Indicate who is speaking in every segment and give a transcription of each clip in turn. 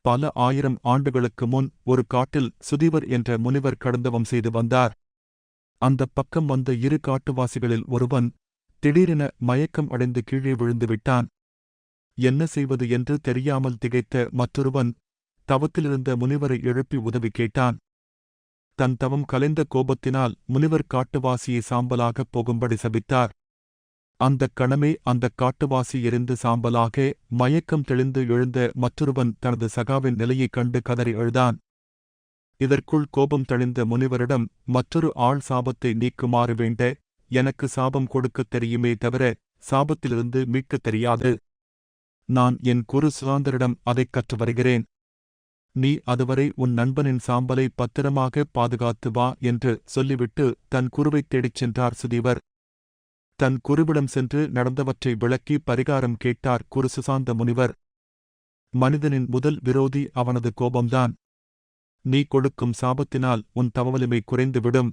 Speaker 1: பல ஆயிரம் ஆண்டுகளுக்கு முன் ஒரு காட்டில் சுதீவர் என்ற முனிவர் கடந்தவம் செய்து வந்தார். அந்தப் பக்கம் வந்த இரு காட்டுவாசிகளில் ஒருவன் திடீரென மயக்கம் அடைந்து கீழே விழுந்து விட்டான். என்ன செய்வது என்று தெரியாமல் திகைத்த மற்றொருவன் தவத்திலிருந்த முனிவரை எழுப்பி உதவி கேட்டான். தன் தவம் கலைந்த கோபத்தினால் முனிவர் காட்டுவாசியை சாம்பலாகப் போகும்படி சபித்தார். அந்தக் கணமே அந்தக் காட்டுவாசி எரிந்து சாம்பலாக மயக்கம் தெளிந்து எழுந்த மற்றொருவன் தனது சகாவின் நிலையைக் கண்டு கதறி எழுதான் இதற்குள் கோபம் தெளிந்த முனிவரிடம் மற்றொரு ஆள் சாபத்தை நீக்குமாறு வேண்ட எனக்கு சாபம் கொடுக்கத் தெரியுமே தவிர சாபத்திலிருந்து மீட்கத் தெரியாது. நான் என் குரு சுதாந்தரிடம் அதைக் கற்று வருகிறேன். நீ அதுவரை உன் நண்பனின் சாம்பலை பத்திரமாக பாதுகாத்து வா என்று சொல்லிவிட்டு தன் குருவைத் தேடிச் சென்றார் சுதீவர். தன் குருவிடம் சென்று நடந்தவற்றை விளக்கி பரிகாரம் கேட்டார் குரு சுசாந்த முனிவர். மனிதனின் முதல் விரோதி அவனது கோபம்தான். நீ கொடுக்கும் சாபத்தினால் உன் தவவலிமை குறைந்துவிடும்.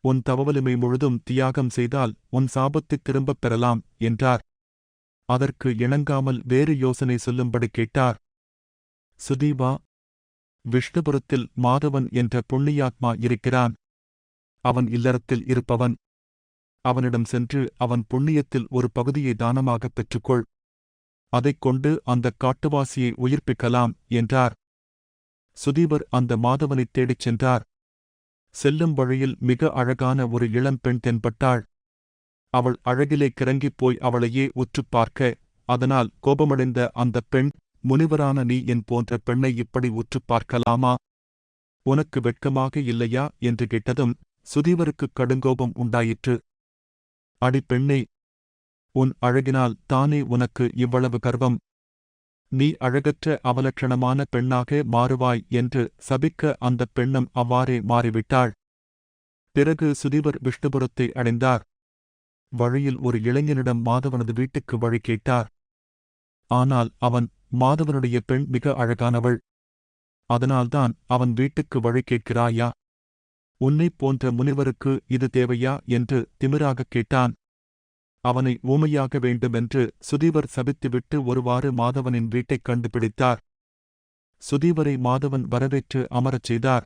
Speaker 1: உன் தவவலிமை முழுதும் தியாகம் செய்தால் உன் சாபத்தைத் திரும்பப் பெறலாம் என்றார். அதற்கு இணங்காமல் வேறு யோசனை சொல்லும்படி கேட்டார். சுதீபா விஷ்ணுபுரத்தில் மாதவன் என்ற புண்ணியாத்மா இருக்கிறான். அவன் இல்லறத்தில் இருப்பவன். அவனிடம் சென்று அவன் புண்ணியத்தில் ஒரு பகுதியை தானமாகப் பெற்றுக்கொள். அதைக் கொண்டு அந்தக் காட்டுவாசியை உயிர்ப்பிக்கலாம் என்றார். சுதீவர் அந்த மாதவனைத் தேடிச் சென்றார். செல்லும் வழியில் மிக அழகான ஒரு இளம்பெண் தென்பட்டாள். அவள் அழகிலே கிறங்கிப் போய் அவளையே உற்றுப் பார்க்க அதனால் கோபமடைந்த அந்தப் பெண் முனிவரான நீ என் போன்ற பெண்ணை இப்படி உற்றுப் பார்க்கலாமா? உனக்கு வெட்கமாக இல்லையா? என்று கேட்டதும் சுதீவருக்குக் கடுங்கோபம் உண்டாயிற்று. அடி உன் அழகினால் தானே உனக்கு இவ்வளவு கர்வம்? நீ அழகற்ற அவலட்சணமான பெண்ணாக மாறுவாய் என்று சபிக்க அந்தப் பெண்ணும் அவ்வாறே மாறிவிட்டாள். பிறகு சுதீவர் விஷ்ணுபுரத்தை அடைந்தார். வழியில் ஒரு இளைஞனிடம் மாதவனது வீட்டுக்கு வழி கேட்டார். ஆனால் அவன் மாதவனுடைய பெண் மிக அழகானவள். அதனால்தான் அவன் வீட்டுக்கு வழி கேட்கிறாயா? உன்னைப் போன்ற முனிவருக்கு இது தேவையா? என்று திமிராகக் கேட்டான். அவனை ஊமையாக வேண்டுமென்று சுதீவர் சபித்துவிட்டு ஒருவாறு மாதவனின் வீட்டைக் கண்டுபிடித்தார். சுதீவரை மாதவன் வரவேற்று அமரச் செய்தார்.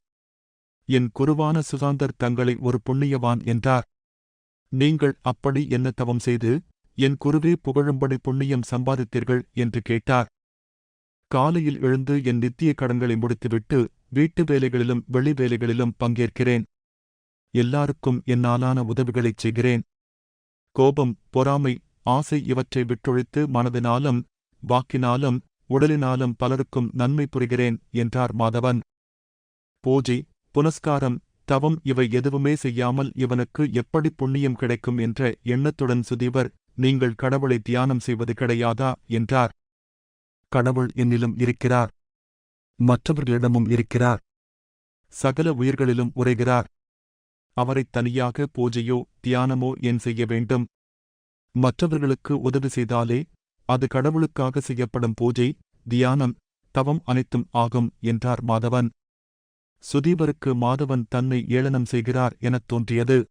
Speaker 1: என் குருவான சுதாந்தர் தங்களை ஒரு புண்ணியவான் என்றார். நீங்கள் அப்படி என்ன தவம் செய்து என் குருவே புகழும்படி புண்ணியம் சம்பாதித்தீர்கள்? என்று கேட்டார். காலையில் எழுந்து என் நித்திய கடன்களை முடித்துவிட்டு வீட்டு வேலைகளிலும் வெளி வேலைகளிலும் பங்கேற்கிறேன். எல்லாருக்கும் என்னாலான உதவிகளைச் செய்கிறேன். கோபம் பொறாமை ஆசை இவற்றை விட்டொழித்து மனதினாலும் வாக்கினாலும் உடலினாலும் பலருக்கும் நன்மை புரிகிறேன் என்றார் மாதவன். பூஜை புனஸ்காரம் தவம் இவை எதுவுமே செய்யாமல் இவனுக்கு எப்படி புண்ணியம் கிடைக்கும் என்ற எண்ணத்துடன் சுதீவர் நீங்கள் கடவுளை தியானம் செய்வது கிடையாதா? என்றார். கடவுள் என்னிலும் இருக்கிறார். மற்றவர்களிடமும் இருக்கிறார். சகல உயிர்களிலும் உரைகிறார் அவரைத் தனியாக பூஜையோ தியானமோ ஏன் செய்ய வேண்டும்? மற்றவர்களுக்கு உதவி செய்தாலே அது கடவுளுக்காக செய்யப்படும் பூஜை தியானம் தவம் அனைத்தும் ஆகும் என்றார் மாதவன். சுதீபருக்கு மாதவன் தன்னை ஏளனம் செய்கிறார் எனத் தோன்றியது.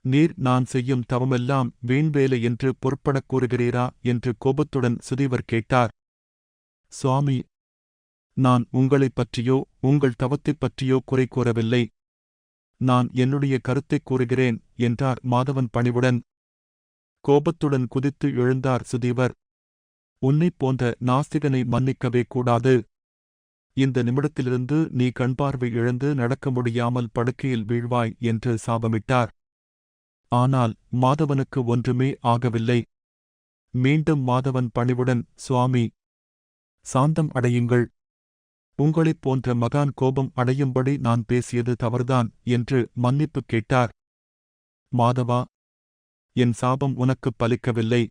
Speaker 1: நீர் நான் செய்யும் தவமெல்லாம் வீண்வேலை என்று பொறுப்படக் கூறுகிறீரா? என்று கோபத்துடன் சுதீவர் கேட்டார். சுவாமி நான் உங்களைப் பற்றியோ உங்கள் தவத்தைப் பற்றியோ குறை கூறவில்லை. நான் என்னுடைய கருத்தைக் கூறுகிறேன் என்றார் மாதவன் பணிவுடன். கோபத்துடன் குதித்து எழுந்தார் சுதீவர். உன்னைப் போன்ற நாஸ்திகனை மன்னிக்கவே கூடாது. இந்த நிமிடத்திலிருந்து நீ கண்பார்வை இழந்து நடக்க முடியாமல் படுக்கையில் வீழ்வாய் என்று சாபமிட்டார். ஆனால் மாதவனுக்கு ஒன்றுமே ஆகவில்லை. மீண்டும் மாதவன் பணிவுடன் சுவாமி சாந்தம் அடையுங்கள். உங்களைப் போன்ற மகான் கோபம் அடையும்படி நான் பேசியது தவறுதான் என்று மன்னிப்பு கேட்டார். மாதவா என் சாபம் உனக்குப் பலிக்கவில்லை.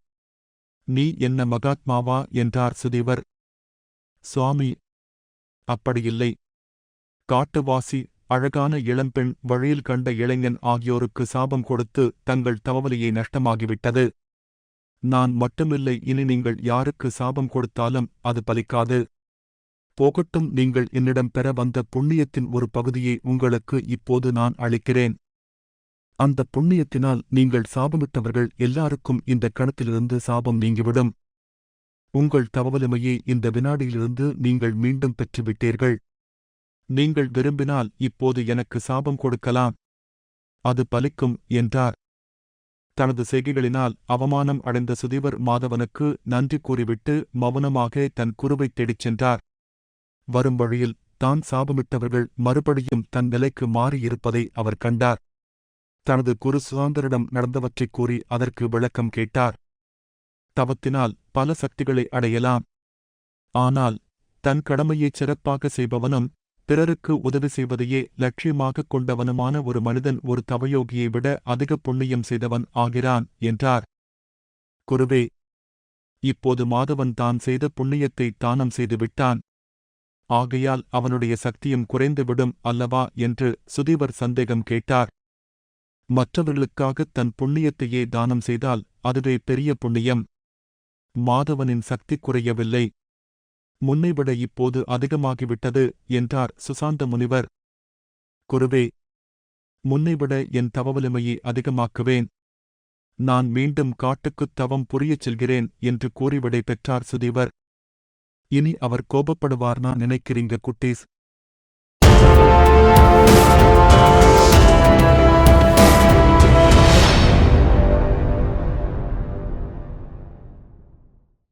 Speaker 1: நீ என்ன மகாத்மாவா என்றார் சுதீவர். சுவாமி அப்படியில்லை. காட்டுவாசி அழகான இளம்பெண் வழியில் கண்ட இளைஞன் ஆகியோருக்கு சாபம் கொடுத்து தங்கள் தவவலியை நஷ்டமாகிவிட்டது. நான் மட்டுமில்லை இனி நீங்கள் யாருக்கு சாபம் கொடுத்தாலும் அது பலிக்காது. போகட்டும் நீங்கள் என்னிடம் பெற வந்த புண்ணியத்தின் ஒரு பகுதியை உங்களுக்கு இப்போது நான் அளிக்கிறேன். அந்த புண்ணியத்தினால் நீங்கள் சாபமிட்டவர்கள் எல்லாருக்கும் இந்த கணத்திலிருந்து சாபம் நீங்கிவிடும். உங்கள் தவவலிமையை இந்த வினாடியிலிருந்து நீங்கள் மீண்டும் பெற்றுவிட்டீர்கள். நீங்கள் விரும்பினால் இப்போது எனக்கு சாபம் கொடுக்கலாம். அது பலிக்கும் என்றார். தனது செய்கைகளினால் அவமானம் அடைந்த சுதிவர் மாதவனுக்கு நன்றி கூறிவிட்டு மௌனமாக தன் குருவைத் தேடிச் சென்றார். வரும் வழியில் தான் சாபமிட்டவர்கள் மறுபடியும் தன் நிலைக்கு மாறியிருப்பதை அவர் கண்டார். தனது குரு சுதாந்தரிடம் நடந்தவற்றைக் கூறி அதற்கு விளக்கம் கேட்டார். தவத்தினால் பல சக்திகளை அடையலாம். ஆனால் தன் கடமையைச் சிறப்பாக செய்பவனும் பிறருக்கு உதவி செய்வதையே லட்சியமாகக் கொண்டவனுமான ஒரு மனிதன் ஒரு தவயோகியை விட அதிக புண்ணியம் செய்தவன் ஆகிறான் என்றார். குருவே இப்போது மாதவன் தான் செய்த புண்ணியத்தை தானம் செய்து விட்டான் ஆகையால் அவனுடைய சக்தியும் குறைந்துவிடும் அல்லவா என்று சுதீவர் சந்தேகம் கேட்டார். மற்றவர்களுக்காகத் தன் புண்ணியத்தையே தானம் செய்தால் அதுவே பெரிய புண்ணியம். மாதவனின் சக்தி குறையவில்லை. முன்னைவிட இப்போது அதிகமாகிவிட்டது என்றார் சுசாந்த முனிவர். குருவே முன்னைவிட என் தவவலிமையை அதிகமாக்குவேன். நான் மீண்டும் காட்டுக்குத் தவம் புரியச் செல்கிறேன் என்று கூறி விடை பெற்றார் சுதீவர். இனி அவர் கோபப்படுவார்னா நினைக்கிறீங்க குட்டீஸ்?